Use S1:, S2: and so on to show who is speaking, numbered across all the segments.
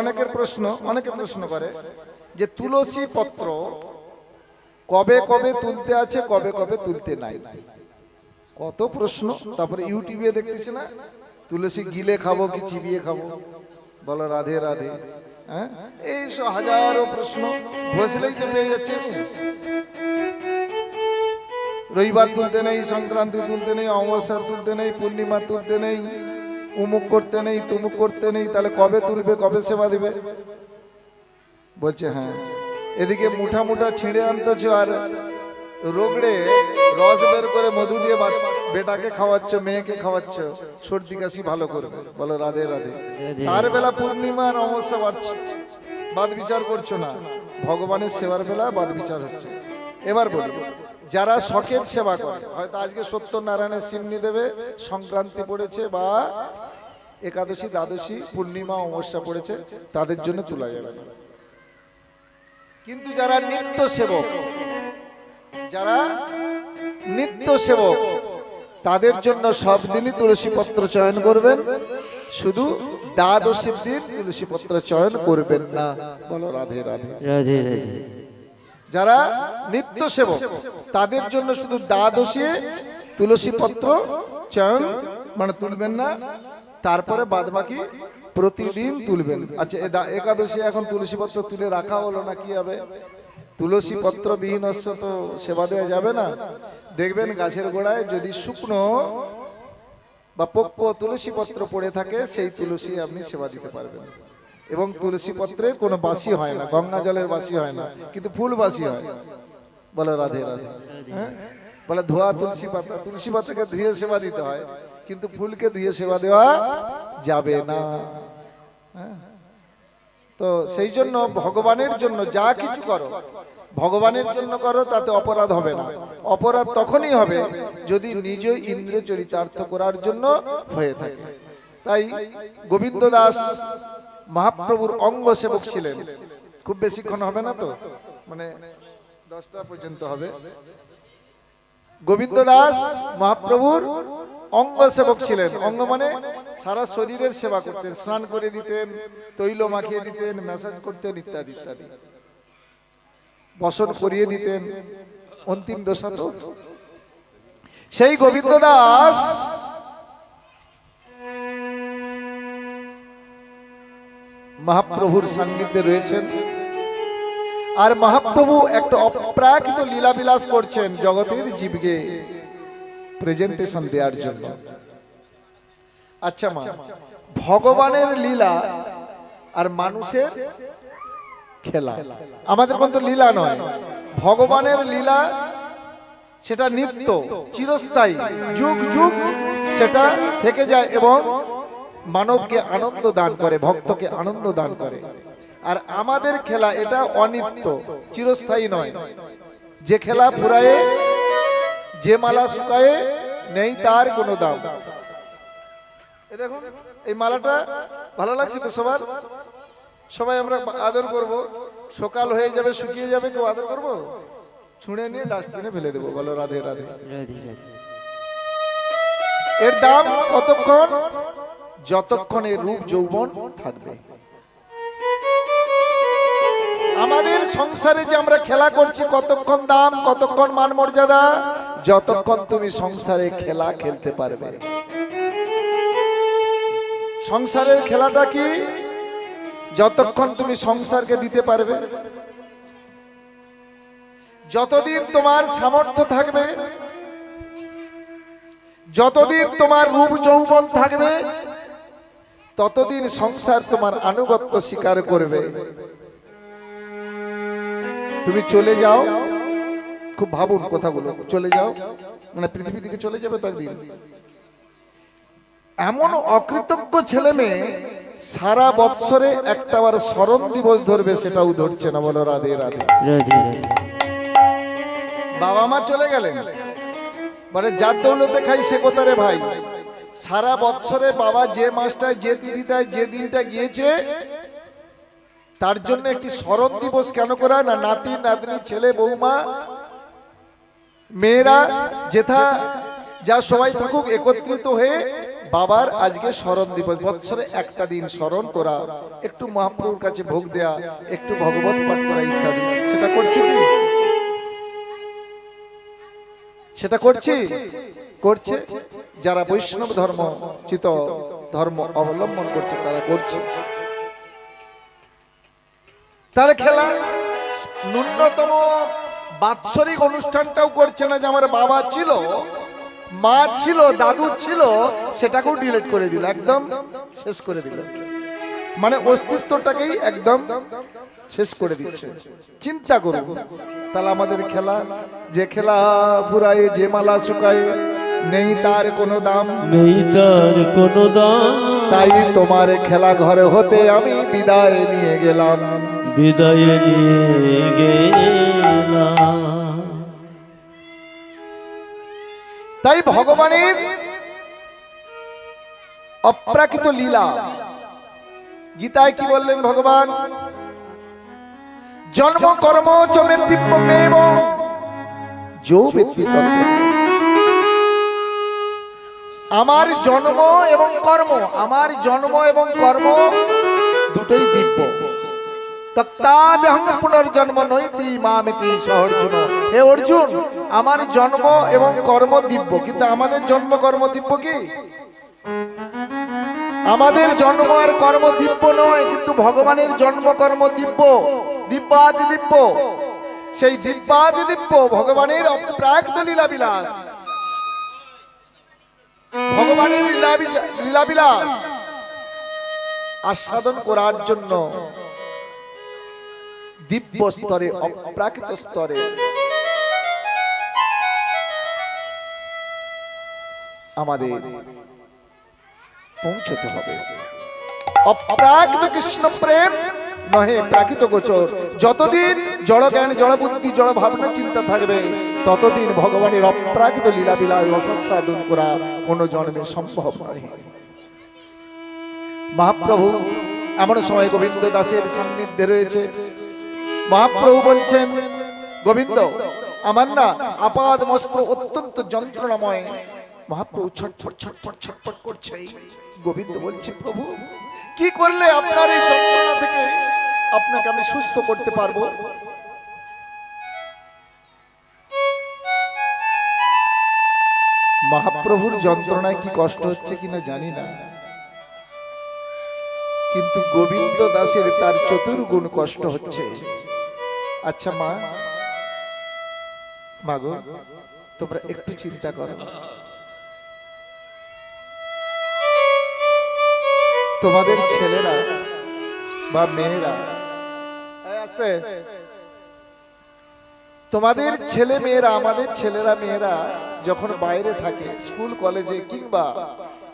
S1: অনেকের প্রশ্ন, অনেকে প্রশ্ন করে যে তুলসী পত্র কবে কবে তুলতে আছে, কবে কবে তুলতে নাই? কত প্রশ্ন, তারপরে ইউটিউবে দেখতেছি না? তুলসী গিলে খাব কি চিবিয়ে খাব? বলো রাধে রাধে। হ্যাঁ? এই হাজারো প্রশ্ন বসলেই তো পেয়ে যাচ্ছে। রবিবার তুলতে নেই, সংক্রান্তি তুলতে নেই, অমাবস্যা তুলতে নেই, পূর্ণিমা তুলতে নেই। উমুক করতে নেই তুমুক করতে নেই তাহলে কবে তুলবে কবে সেবা দিবে? বলছে হ্যাঁ। এদিকে মুঠা মুঠা ছিঁড়ে আনতেছ আর রোগড়ে রস বের করে মধু দিয়ে বেটাকে খাওয়াচ্ছ মেয়েকে খাওয়াচ্ছ। সর্দি কাশি ভালো করবে। বলো রাধে রাধে। তার বেলা পূর্ণিমা আর অমাবস্যা বাড়ছে বাদ বিচার করছ না। ভগবানের সেবার বেলা বাদ বিচার হচ্ছে। এবার বলি। যারা শখের সেবা করে, হয়তো আজকে সত্যনারায়ণের সিমনি দেবে, সংক্রান্তি পড়েছে বা একাদশী, দ্বাদশী, পূর্ণিমা, অমাবস্যা পড়েছে, তাদের জন্য তোলা যাবে কিন্তু যারা নিত্য সেবক, যারা নিত্য সেবক, তাদের জন্য সব দিনই তুলসী পত্র চয়ন করবেন। শুধু দ্বাদশীর দিন তুলসী পত্র চয়ন করবেন না। বলো রাধে রাধে।
S2: রাধে রাধে।
S1: যারা নিত্য সেবক তাদের জন্য শুধু দা দ্বাদশী তুলসী পত্র চয়ন মানে তুলবেন না, তারপরে বাদ বাকি প্রতিদিন তুলবেন। আচ্ছা একাদশী এখন তুলসী পত্র তুলে রাখা হলো না, কি হবে? তুলসী পত্র বিহীন হচ্ছে তো সেবা দেওয়া যাবে না। দেখবেন গাছের গোড়ায় যদি শুকনো বা পক্ষ তুলসী পত্র পড়ে থাকে, সেই তুলসী আপনি সেবা দিতে পারবেন। এবং তুলসী পত্রে কোনো বাসি হয় না গঙ্গা জলের বাসি হয় না, কিন্তু ফুল বাসি হয়। বলো রাধে রাধে। হ্যাঁ? বলে ধোয়া তুলসী পাতা, তুলসী পাতাকে ধুয়ে সেবা দিতে হয়, কিন্তু ফুলকে ধুয়ে সেবা দেওয়া যাবে না। হ্যাঁ? তো সেই জন্য ভগবানের জন্য যা কিছু করো, ভগবানের জন্য করো, তাতে অপরাধ হবে না। অপরাধ তখনই হবে যদি নিজ ইন্দ্রিয় চরিতার্থ করার জন্য হয়ে থাকে। তাই গোবিন্দ দাস মহাপ্রভুর অঙ্গ সেবক ছিলেন। খুব বেশিক্ষণ হবে না তো? মানে দশটা পর্যন্ত হবে। গোবিন্দ দাস মহাপ্রভুর অঙ্গ সেবক ছিলেন। অঙ্গ মানে সারা শরীরের সেবা করতেন, স্নান করে দিতেন, তৈল মাখিয়ে দিতেন, ম্যাসাজ করতেন ইত্যাদি ইত্যাদি। বসন করিয়ে দিতেন। অন্তিম দশা তো? সেই গোবিন্দ দাস মহাপ্রভুর সান্নিধ্যে রয়েছেন। আর মহাপ্রভু একটা অপ্রাকৃত লীলা বিলাস করছেন জগতের জীবকে প্রেজেন্টেশন দেওয়ার জন্য। আচ্ছা মা, ভগবানের লীলা আর মানুষের খেলা। আমাদের কিন্তু লীলা নয়, ভগবানের লীলা সেটা নিত্য, চিরস্থায়ী, যুগ যুগ সেটা থেকে যায় এবং মানবকে আনন্দ দান করে ভক্তকে আনন্দ দান করে। আর আমাদের খেলা এটা অনিত্য চিরস্থায়ী নয়। যে খেলা পুরায়ে যে মালা শুকায়ে নেই তার কোনো দাম। দেখুন এই মালাটা ভালো লাগছে তো সবার? সবাই আমরা আদর করব। সকাল হয়ে যাবে শুকিয়ে যাবে কেউ আদর করব? ছুঁড়ে নিয়ে ডাস্টবিনে ফেলে দেবো। বলো রাধে রাধে। এর দাম কতক্ষণ? যতক্ষণ রূপ যৌবন থাকবে। আমাদের সংসারে যে আমরা খেলা করছি, কতক্ষণ দাম, কতক্ষণ মান মর্যাদা, যতক্ষণ তুমি সংসারে খেলা খেলতে পারবে। সংসারের খেলাটা কি? যতক্ষণ তুমি সংসারকে দিতে পারবে। যতদিন তোমার সামর্থ্য থাকবে, যতদিন তোমার রূপ যৌবন থাকবে ততদিন সংসার তোমার আনুগত্য স্বীকার করবে। তুমি চলে যাও। খুব ভাবুন কথাগুলো। চলে যাও। মানে পৃথিবী থেকে চলে যাবে তো একদিন। এমন অকৃতজ্ঞ ছেলে মেয়ে সারা বৎসরে একটা বার স্মরণ দিবস ধরবে সেটাও ধরছে না। বলো রাধে রাধে। বাবা মা চলে গেলেন। মানে যার দৌলতে খাই সে কোথারে ভাই? সারা বৎসরে বাবা যে মাসটায়, যে তিথিটায়, যে দিনটা গিয়েছে, তার জন্য একটি স্মরণ দিবস কেন করা না? নাতি, নাতনি, ছেলে, বৌমা, মেয়েরা, যেথা, যা সবাই থাকুক, একত্রিত হয়ে বাবার আজকে স্মরণ দিবস, বৎসরে একটা দিন স্মরণ করা, একটু মহাপ্রভুর কাছে ভোগ দেয়া, একটু ভগবত পাঠ করা ইত্যাদি। সেটা করছি সেটা করছি? করছে যারা বৈষ্ণব ধর্ম চিত ধর্ম অবলম্বন করছে তারা করছে। তার খেলা ন্যূনতম বাৎসরিক অনুষ্ঠানটাও করছে না যে আমার বাবা ছিল মা ছিল দাদু ছিল সেটাকেও ডিলিট করে দিল একদম শেষ করে দিল। মানে অস্তিত্বটাকেই একদম শেষ করে দিচ্ছে। চিন্তা করুন তাহলে আমাদের খেলা যে খেলা ফুরায় যে মালা শুকায় নেই তার কোনো দাম।
S3: নেই তার কোনো দাম।
S1: তাই তোমার খেলা ঘরে হতে আমি বিদায় নিয়ে গেলাম।
S3: বিদায় নিয়ে গেলাম।
S1: তাই ভগবানের অপ্রাকৃত লীলা। গীতায় কি বললেন ভগবান? জন্ম কর্ম চমে দিব্যমেব যৌ ব্যক্তি। আমার জন্ম এবং কর্ম, আমার জন্ম এবং কর্ম দুটোই দিব্য। পুনর্জন্ম নৈতি হে অর্জুন, আমার জন্ম এবং কর্ম দিব্য, কিন্তু আমাদের জন্ম কর্ম দিব্য কি? আমাদের জন্ম আর কর্ম দিব্য নয়, কিন্তু ভগবানের জন্ম কর্ম দিব্য। দিব্যাদি দিব্য। সেই দিব্যাদি দিব্য ভগবানের অপ্রাকৃত লীলা বিলাস ভগবানের লীলা বিলাস আস্বাদন করার জন্য দিব্য স্তরে, অপ্রাকৃত স্তরে আমাদের পৌঁছতে হবে। অপ্রাকৃত কৃষ্ণ প্রেম নহে প্রাকৃত গোচর। যতদিন জড় জ্ঞান জড় বুদ্ধি জড় ভাবনা চিন্তা থাকবে ততদিন ভগবানের অপ্রাকৃত লীলা বিলাস রসাস্বাদন করা কোনো জন্মে সম্ভব নয় মহাপ্রভু, এমন সময় গোবিন্দ দাসের সান্নিধ্যে রয়েছে। মহাপ্রভু বলছেন, গোবিন্দ, আমার না আপাদ মস্ত্র অত্যন্ত যন্ত্রণাময়। মহাপ্রভু ছটফট ছটফট ছটফট করছে। গোবিন্দ বলছে, প্রভু, কি করলে আপনার এই যন্ত্রণা থেকে আপনাকে আমি সুস্থ করতে পারব? মহাপ্রভুর যন্ত্রণায় কি কষ্ট হচ্ছে কিনা জানি না। কিন্তু গোবিন্দ দাসের তার চতুর্গুণ কষ্ট হচ্ছে। আচ্ছা মা, মাগো, তোমরা একটু চিন্তা করো। তোমাদের ছেলেরা বা মেয়েরা আস্তে। তোমাদের ছেলে মেয়েরা আমাদের ছেলেরা মেয়েরা যখন বাইরে থাকে স্কুল কলেজে কিংবা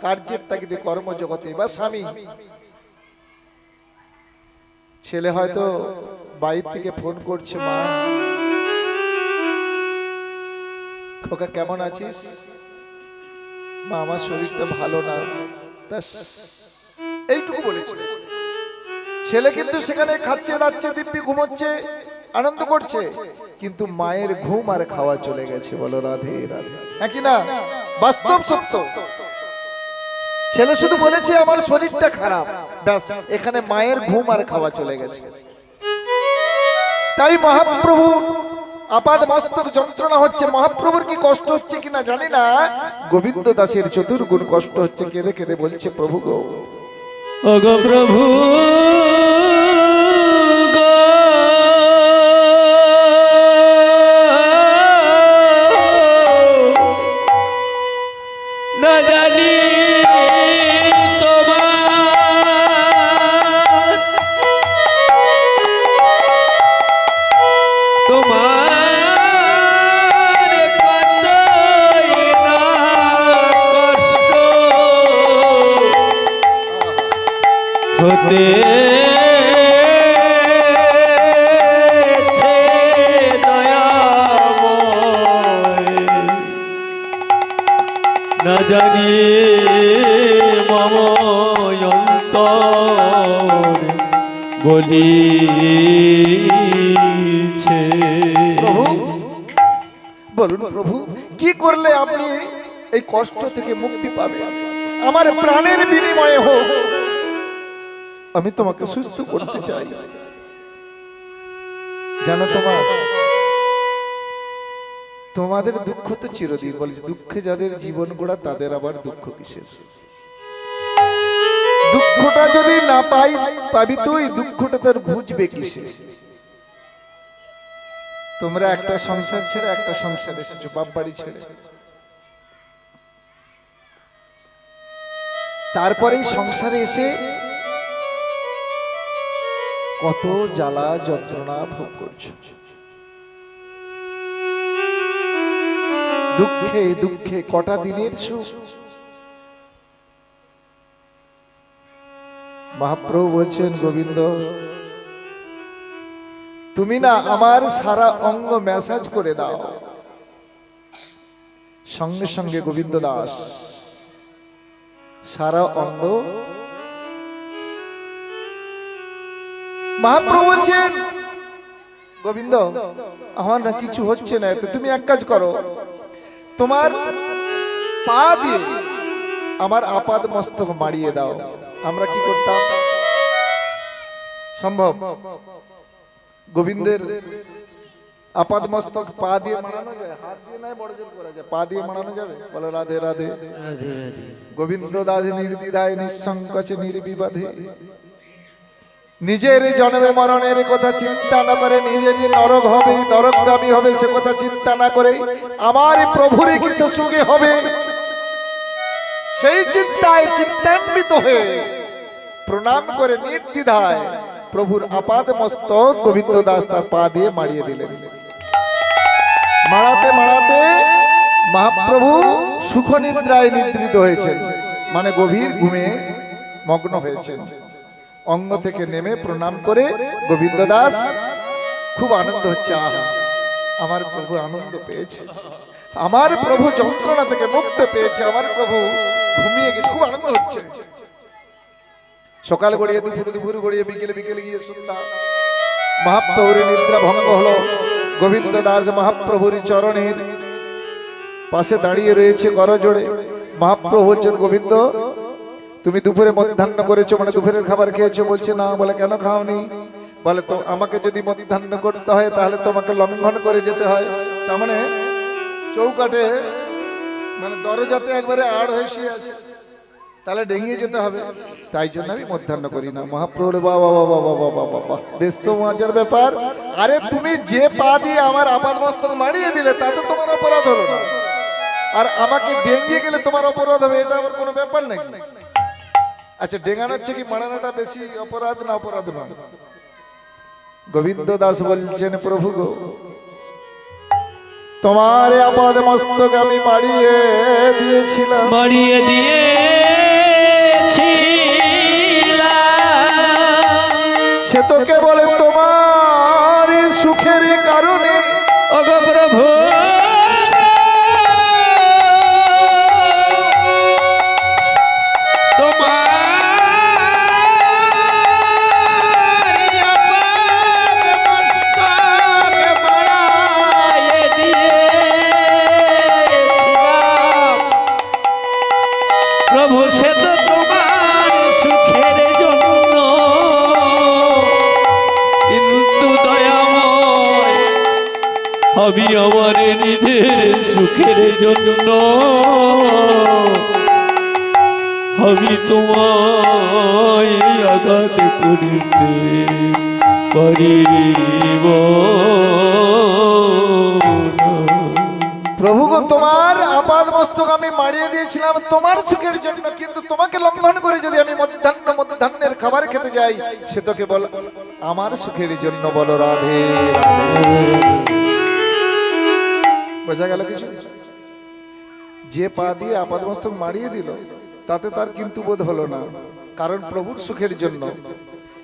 S1: কার্যের তাগিদে কর্মজগতে বা স্বামী। ছেলে হয়তো বাইর থেকে ফোন করছে মা খোকা কেমন আছিস? মা আমার শরীরটা ভালো না। ব্যাস। এইটুকু বলেছে। ছেলে কিন্তু সেখানে খাচ্ছে দাচ্ছে দিব্যি ঘুমোচ্ছে। আনন্দ করছে, কিন্তু মায়ের ঘুম আর খাওয়া চলে গেছে, বলো রাধে রাধে। হ্যাঁ কি না? বাস্তব সত্য। ছেলে শুধু বলেছে, আমার শরীরটা খারাপ। ব্যাস, এখানে মায়ের ঘুম আর খাওয়া চলে গেছে। তাই মহাপ্রভু, আপাদ মস্তক যন্ত্রণা হচ্ছে, মহাপ্রভুর কি কষ্ট হচ্ছে কিনা জানি না। গোবিন্দ দাসের চতুর্গুণ কষ্ট হচ্ছে, কেঁদে কেঁদে বলছে, প্রভু গো
S3: প্রভু হতে না জানি মম বলিছে।
S1: প্রভু, বলুন প্রভু, কি করলে আপনি এই কষ্ট থেকে মুক্তি পাবে আমার প্রাণের বিনিময়ে হোক আমি তোমাকে সুস্থ করতে চাই। জানো তোমার, তোমাদের দুঃখ তো চিরদিন বলছে, দুঃখে যাদের জীবন গোড়া, তাদের আবার দুঃখ কিসের? দুঃখটা যদি না পাই, পাবি তুই, দুঃখটা তার বুঝবে কিসে তোমরা একটা সংসার ছেড়ে একটা সংসার এসেছ বাপ বাড়ি ছেড়ে। তারপরে সংসারে এসে কত জ্বালা যন্ত্রণা ভোগ করছ। দুঃখে দুঃখে, কটা দিনের সুখ? মহাপ্রভু বলছেন, গোবিন্দ, তুমি না আমার সারা অঙ্গ ম্যাসাজ করে দাও। সঙ্গে সঙ্গে গোবিন্দ দাস, সারা অঙ্গ মহাপ্রভু বলছেন গোবিন্দ আমার না কিছু হচ্ছে না তো তুমি এক কাজ করো। তোমার পা দিয়ে আমার আপাদ মস্তক মারিয়ে দাও। আমরা কি করতাম? সম্ভব। গোবিন্দের আপাদ মস্তক পা দিয়ে মারানো যায় হাত দিয়ে নয় বড় জোর করা যায় পা দিয়ে মারানো যাবে? বলো রাধে রাধে।
S2: রাধে রাধে।
S1: গোবিন্দ দাস নির্দ্বিধায় নিঃসংকোচে নির্বিবাদে নিজের জন্মে মরণের কথা চিন্তা না করে নিজে যে নরক হবে নরকগামী হবে, সে কথা চিন্তা না করে আমার প্রভুর কিসে সুখে হবে? সেই চিন্তায় চিন্তান্বিত হয়ে প্রণাম করে নির্দ্বিধায় প্রভুর আপাদ মস্তক গোবিন্দ দাস তার পা দিয়ে মারিয়ে দিলেন। মারাতে মারাতে মহাপ্রভু সুখ নিদ্রায় নিদ্রিত হয়েছেন মানে গভীর ঘুমে মগ্ন হয়েছেন। অঙ্গ থেকে নেমে প্রণাম করে গোবিন্দ দাস খুব আনন্দ হচ্ছে আহা আমার প্রভু আনন্দ পেয়েছে। আমার প্রভু যন্ত্রণা থেকে মুক্ত পেয়েছে আমার প্রভু ঘুমিয়ে গেছে খুব আনন্দ হচ্ছে। সকাল গড়িয়ে দুপুর দুপুর গড়িয়ে বিকেলে বিকেলে গিয়ে শুনতাম মহাপ্রভুর নিদ্রা ভঙ্গ হলো গোবিন্দ দাস মহাপ্রভুর চরণের পাশে দাঁড়িয়ে রয়েছে করজোড়ে। মহাপ্রভু বলছেন গোবিন্দ তুমি দুপুরে মধ্যাহ্ন করেছ মানে দুপুরের খাবার খেয়েছো, বলছে, না, বলে, কেন খাওনি? বলে, তো আমাকে যদি মধ্যাহ্ন করতে হয়, তাহলে তোমাকে লঙ্ঘন করে যেতে হয়। তার মানে চৌকাটে মানে দরজাতে একবারে আড় হয়ে শুয়ে আছে। তাহলে ডেঙিয়ে যেতে হবে। তাই জন্য আমি মধ্যাহ্ন করি না। মহাপ্রভুর বাবা বাবা বাবা বাবা বেশ তো মজার ব্যাপার। আরে তুমি যে পা দিয়ে আমার আপাত মস্তক মারিয়ে দিলে, তাতে তোমার অপরাধ হলো না। আর আমাকে ডেঙ্গিয়ে গেলে তোমার অপরাধ হবে, এটা আমার কোনো ব্যাপার নাকি? আচ্ছা ডেঙ্গানো হচ্ছে কি মারানোটা বেশি অপরাধ না অপরাধ না গোবিন্দ দাস বলছেন প্রভু গো তোমার আপদ মস্তক আমি বাড়িয়ে দিয়েছিলাম।
S3: বাড়িয়ে দিয়ে
S1: সে তো কেবল
S3: আমি আমার নিজের সুখের জন্য। আমি তোমায় আঘাত করিতে পারিব
S1: প্রভু গো, তোমার আপাদ মস্তক আমি মারিয়ে দিয়েছিলাম তোমার সুখের জন্য, কিন্তু তোমাকে লঙ্ঘন করে যদি আমি মধ্যাহ্ন মধ্যাহ্নের খাবার খেতে যাই, সে তো বল আমার সুখের জন্য বলো, রাধে রাধে। বোঝা গেল কিছু? যে পা দিয়ে আপাদ মস্তক মারিয়ে দিল তাতে তার কিন্তু বোধ হলো না কারণ প্রভুর সুখের জন্য।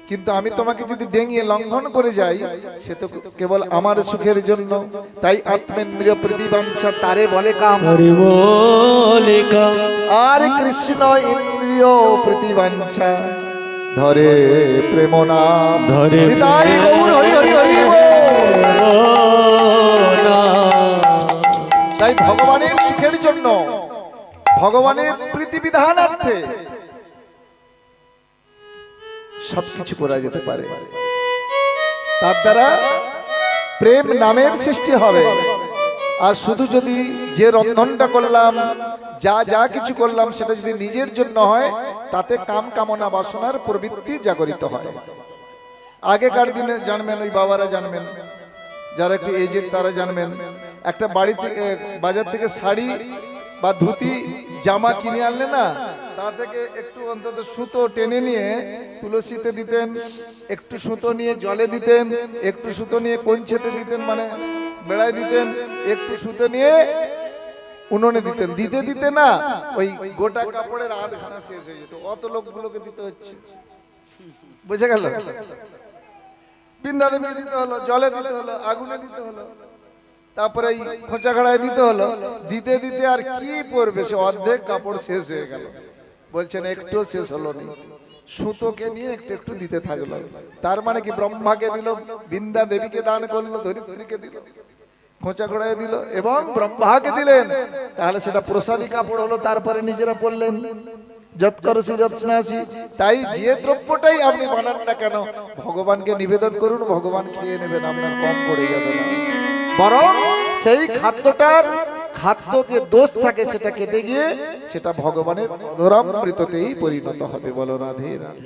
S1: কিন্তু আমি তোমাকে যদি ডেঙিয়ে লঙ্ঘন করে যাই সে তো কেবল আমার সুখের জন্য। তাই আত্মেন্দ্রিয় প্রতিবাঞ্ছা তারে বলে কাম। আর কৃষ্ণ ইন্দ্রিয় প্রতিবাঞ্ছা ধরে প্রেম নাম।
S3: ধরে
S1: গৌর হরি হরি হরি। তাই ভগবানের সুখের জন্য, ভগবানের প্রীতি বিধানার্থে সবকিছু করা যেতে পারে। তার দ্বারা প্রেম নামের সৃষ্টি হবে। আর শুধু যদি যে রন্ধনটা করলাম, যা যা কিছু করলাম সেটা যদি নিজের জন্য হয়, তাতে কাম কামনা বাসনার প্রবৃত্তি জাগরিত হয়। আগেকার দিনে জানবেন, ওই বাবারা জানবেন, যারা একটু এজেড তারা জানবেন। একটা বাড়ি থেকে বাজার থেকে শাড়ি বা ধুতি, জামা কিনে আনলে না, তা থেকে একটু অন্তত সুতো টেনে নিয়ে তুলসীতে দিতেন, একটু সুতো নিয়ে জলে দিতেন, একটু সুতো নিয়ে কঞ্ছেতে দিতেন মানে বেড়ায় দিতেন, একটু সুতো নিয়ে উনুনে দিতেন। দিতে দিতে না, ওই গোটা কাপড়ের আধ ঘানা শেষ হয়ে যেত। অত লোকগুলোকে দিতে হচ্ছে। বুঝে গেল? বিন্দা দেবী দিতে হলো, জলে দিতে হলো, আগুনে দিতে হলো। তারপরে এই খোঁচা খাড়ায় দিতে হলো। দিতে দিতে আর কি পড়বে? সে অর্ধেক কাপড় শেষ হয়ে গেল। বলছেন একটু শেষ হলো না। সুতোকে নিয়ে একটু একটু দিতে থাকল। তার মানে কি ব্রহ্মাকে দিল, বিন্দা দেবীকে দান করল, ধরিত্রীকে দিল। খোঁচা খোড়ায় দিল এবং ব্রহ্মাকে দিলেন। তাহলে সেটা প্রসাদী কাপড় হলো, তারপরে নিজেরা পড়লেন। যত করছি যত স্নাসি, তাই যে দ্রব্যটাই আপনি বানান না কেন, ভগবানকে নিবেদন করুন, ভগবান খেয়ে নেবেন, আপনার কম পড়ে যাবে না। বরং সেই খাদ্যটার খাদ্য যে দোষ থাকে সেটা কেটে গিয়ে সেটা ভগবানের অধরামৃততেই পরিণত হবে বলো রাধে
S2: রাধে।